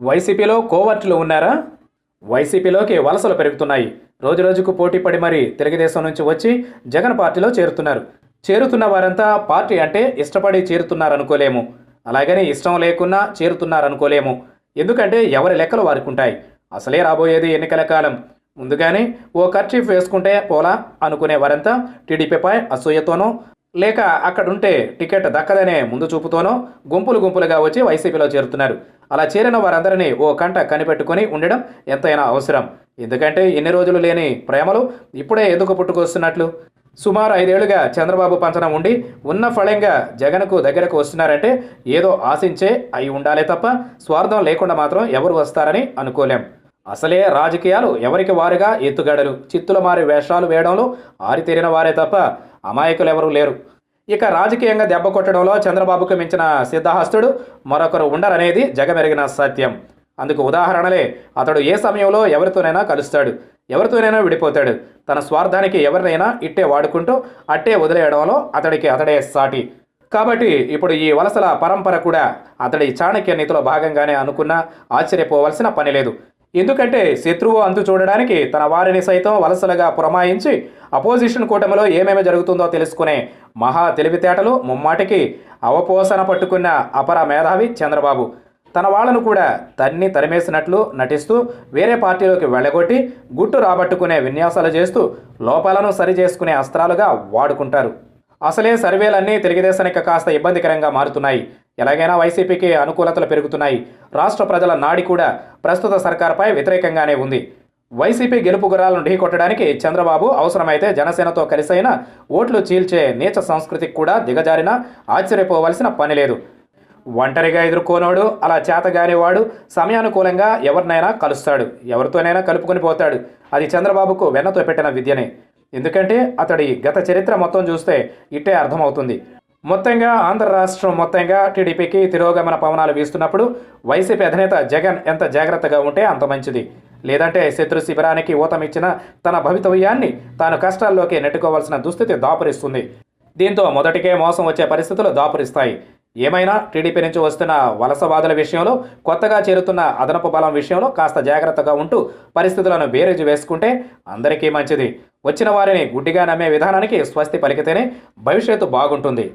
వైసీపీలో కోవర్టులు ఉన్నారా? వైసీపీలోకి వలసలు పెరుగుతున్నాయి. రోజురోజుకు పోటీ పడి మరీ తెలుగుదేశం నుంచి వచ్చి జగన్ పార్టీలో చేరుతున్నారు. చేరుతున్న వారంతా పార్టీ అంటే ఇష్టపడి చేరుతున్నారనుకోలేము. అలాగని ఇష్టం లేకున్నా చేరుతున్నారనుకోలేము. ఎందుకంటే ఎవరి లెక్కలు వారికి ఉంటాయి అసలే రాబోయేది ఎన్నికల కాలం. ముందుగానే ఓ ఖర్చీఫ్ వేసుకుంటే పోలా అనుకునే వారంతా టీడీపీపై అసూయతోనో లేక అక్కడుంటే టికెట్ దక్కదనే ముందు చూపుతోనో గుంపులు గుంపులుగా వచ్చి వైసీపీలో చేరుతున్నారు. అలా చేరిన వారందరినీ ఓ కంట కనిపెట్టుకొని ఉండడం ఎంతైనా అవసరం. ఎందుకంటే ఎన్ని రోజులు లేని ప్రేమలు ఇప్పుడే ఎందుకు పుట్టుకొస్తున్నట్లు? సుమారు ఐదేళ్ళుగా చంద్రబాబు పంచన ఉండి ఉన్న ఫలంగా జగన్కు దగ్గరకు వస్తున్నారంటే ఏదో ఆశించే అయి ఉండాలే తప్ప స్వార్థం లేకుండా మాత్రం ఎవరు వస్తారని అనుకోలేం. అసలే రాజకీయాలు ఎవరికి వారుగా ఎత్తుగడలు? చిత్తుల మారి వేషాలు వేయడంలో ఆరితేరిన వారే తప్ప అమాయకులు ఎవరూ లేరు. ఇక రాజకీయంగా దెబ్బ కొట్టడంలో చంద్రబాబుకు మించిన సిద్ధహస్తుడు మరొకరు ఉండరనేది జగమెరిగిన సత్యం. అందుకు ఉదాహరణలే అతడు ఏ సమయంలో ఎవరితోనైనా కలుస్తాడు ఎవరితోనైనా విడిపోతాడు. తన స్వార్థానికి ఎవరినైనా ఇట్టే వాడుకుంటూ అట్టే వదిలేయడంలో అతడికి అతడే సాటి. కాబట్టి ఇప్పుడు ఈ వలసల పరంపర కూడా అతడి చాణక్య నీతిలో భాగంగానే అనుకున్నా ఆశ్చర్యపోవలసిన పని లేదు. ఎందుకంటే శత్రువు అంతు చూడడానికి తన వారిని సైతం వలసలుగా పురమాయించి అపోజిషన్ కూటమిలో ఏమేమి జరుగుతుందో తెలుసుకునే మహా తెలివితేటలు ముమ్మాటికి అవపోసన పట్టుకున్న అపర మేధావి చంద్రబాబు. తన వాళ్ళను కూడా తన్ని తరిమేసినట్లు నటిస్తూ వేరే పార్టీలోకి వెళ్ళగొట్టి గుట్టు రాబట్టుకునే విన్యాసాలు చేస్తూ లోపాలను సరిచేసుకునే అస్త్రాలుగా వాడుకుంటారు. అసలే సర్వేలన్నీ తెలుగుదేశానికి కాస్త ఇబ్బందికరంగా మారుతున్నాయి. ఎలాగైనా వైసీపీకి అనుకూలతలు పెరుగుతున్నాయి. రాష్ట్ర ప్రజల నాడి కూడా ప్రస్తుత సర్కార్పై వ్యతిరేకంగానే ఉంది. వైసీపీ గెలుపు గురాలను ఢీకొట్టడానికి చంద్రబాబు అవసరమైతే జనసేనతో కలిసైన ఓట్లు చీల్చే నీచ సంస్కృతికి కూడా దిగజారినా ఆశ్చర్యపోవలసిన పని లేదు. ఒంటరిగా ఎదుర్కోనోడు అలా చేతగాని వాడు సమయానుకూలంగా ఎవరినైనా కలుస్తాడు. ఎవరితోనైనా కలుపుకొని పోతాడు. అది చంద్రబాబుకు వెన్నతో పెట్టిన విద్యనే. ఎందుకంటే అతడి గత చరిత్ర మొత్తం చూస్తే ఇట్టే అర్థమవుతుంది. మొత్తంగా ఆంధ్ర రాష్ట్రం మొత్తంగా టీడీపీకి తిరోగమన పవనాలు వీస్తున్నప్పుడు వైసీపీ అధినేత జగన్ ఎంత జాగ్రత్తగా ఉంటే అంత మంచిది. లేదంటే శత్రు శిబిరానికి ఊతమిచ్చిన తన భవితవ్యాన్ని తాను కష్టాల్లోకి నెట్టుకోవాల్సిన దుస్థితి దాపురిస్తుంది. దీంతో మొదటికే మోసం వచ్చే పరిస్థితులు దాపురిస్తాయి. ఏమైనా టీడీపీ నుంచి వస్తున్న వలసవాదుల విషయంలో కొత్తగా చేరుతున్న అదనపు బలం విషయంలో కాస్త జాగ్రత్తగా ఉంటూ పరిస్థితులను బేరేజు వేసుకుంటే అందరికీ మంచిది. వచ్చిన వారిని గుడ్డిగా నమ్మే విధానానికి స్వస్తి పలికితేనే భవిష్యత్తు బాగుంటుంది.